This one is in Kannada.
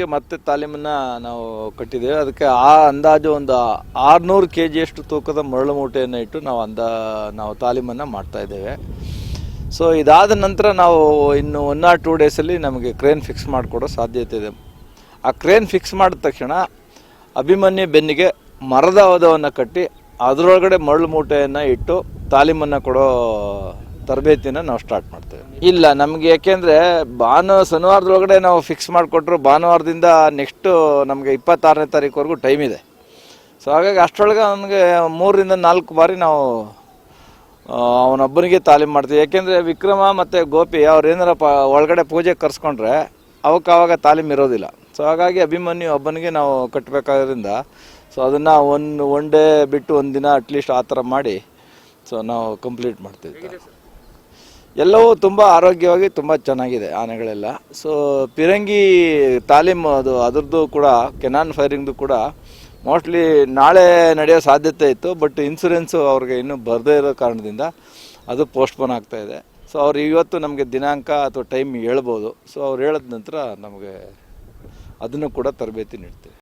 ಗೆ ಮತ್ತೆ ತಾಲೀಮನ್ನು ನಾವು ಕಟ್ಟಿದ್ದೇವೆ. ಅದಕ್ಕೆ ಆ ಅಂದಾಜು ಒಂದು ಆರುನೂರು ಕೆ ಜಿಯಷ್ಟು ತೂಕದ ಮರಳು ಮೂಟೆಯನ್ನು ಇಟ್ಟು ನಾವು ಅಂದ, ನಾವು ತಾಲೀಮನ್ನು ಮಾಡ್ತಾ ಇದ್ದೇವೆ. ಸೊ ಇದಾದ ನಂತರ ನಾವು ಇನ್ನು ಒನ್ ಆರ್ ಟೂ ಡೇಸಲ್ಲಿ ನಮಗೆ ಕ್ರೇನ್ ಫಿಕ್ಸ್ ಮಾಡಿಕೊಡೋ ಸಾಧ್ಯತೆ ಇದೆ. ಆ ಕ್ರೇನ್ ಫಿಕ್ಸ್ ಮಾಡಿದ ತಕ್ಷಣ ಅಭಿಮನ್ಯು ಬೆನ್ನಿಗೆ ಮರದ ಹವದವನ್ನು ಕಟ್ಟಿ, ಅದರೊಳಗಡೆ ಮರಳು ಮೂಟೆಯನ್ನು ಇಟ್ಟು ತಾಲೀಮನ್ನು ಕೊಡೋ ತರಬೇತಿನ ನಾವು ಸ್ಟಾರ್ಟ್ ಮಾಡ್ತೇವೆ. ಇಲ್ಲ, ನಮಗೆ ಯಾಕೆಂದ್ರೆ ಭಾನು ಶನಿವಾರದೊಳಗಡೆ ನಾವು ಫಿಕ್ಸ್ ಮಾಡಿಕೊಟ್ರು ಭಾನುವಾರದಿಂದ ನೆಕ್ಸ್ಟು ನಮಗೆ ಇಪ್ಪತ್ತಾರನೇ ತಾರೀಕುವರೆಗೂ ಟೈಮ್ ಇದೆ. ಸೊ ಹಾಗಾಗಿ ಅಷ್ಟರೊಳಗೆ ಅವನಿಗೆ ಮೂರರಿಂದ ನಾಲ್ಕು ಬಾರಿ ನಾವು ಅವನೊಬ್ಬನಿಗೆ ತಾಲೀಮ್ ಮಾಡ್ತೀವಿ. ಯಾಕೆಂದರೆ ವಿಕ್ರಮ ಮತ್ತು ಗೋಪಿ ಅವ್ರು ಏನಾರ ಪ, ಒಳಗಡೆ ಪೂಜೆ ಕರ್ಸ್ಕೊಂಡ್ರೆ ಅವಕ್ಕೆ ಆವಾಗ ತಾಲೀಮ್ ಇರೋದಿಲ್ಲ. ಸೊ ಹಾಗಾಗಿ ಅಭಿಮನ್ಯು ಒಬ್ಬನಿಗೆ ನಾವು ಕಟ್ಟಬೇಕಾದ್ರಿಂದ ಸೊ ಅದನ್ನು ಒಂದು ಒನ್ ಡೇ ಬಿಟ್ಟು ಒಂದು ದಿನ ಅಟ್ಲೀಸ್ಟ್ ಆ ಥರ ಮಾಡಿ ಸೊ ನಾವು ಕಂಪ್ಲೀಟ್ ಮಾಡ್ತೀವಿ ಎಲ್ಲವೂ ತುಂಬ ಆರೋಗ್ಯವಾಗಿ ತುಂಬ ಚೆನ್ನಾಗಿದೆ ಆನೆಗಳೆಲ್ಲ. ಸೊ ಪಿರಂಗಿ ತಾಲೀಮು ಅದು, ಅದರದ್ದು ಕೂಡ ಕೆನಾನ್ ಫೈರಿಂಗ್ದು ಕೂಡ ಮೋಸ್ಟ್ಲಿ ನಾಳೆ ನಡೆಯೋ ಸಾಧ್ಯತೆ ಇತ್ತು ಬಟ್ ಇನ್ಸೂರೆನ್ಸು ಅವ್ರಿಗೆ ಇನ್ನೂ ಬರದೇ ಇರೋ ಕಾರಣದಿಂದ ಅದು ಪೋಸ್ಟ್ಪೋನ್ ಆಗ್ತಾ ಇದೆ. ಸೊ ಅವ್ರು ಇವತ್ತು ನಮಗೆ ದಿನಾಂಕ ಅಥವಾ ಟೈಮ್ ಹೇಳ್ಬೋದು. ಸೊ ಅವ್ರು ಹೇಳಿದ ನಂತರ ನಮಗೆ ಅದನ್ನು ಕೂಡ ತರಬೇತಿ ನೀಡ್ತೀವಿ.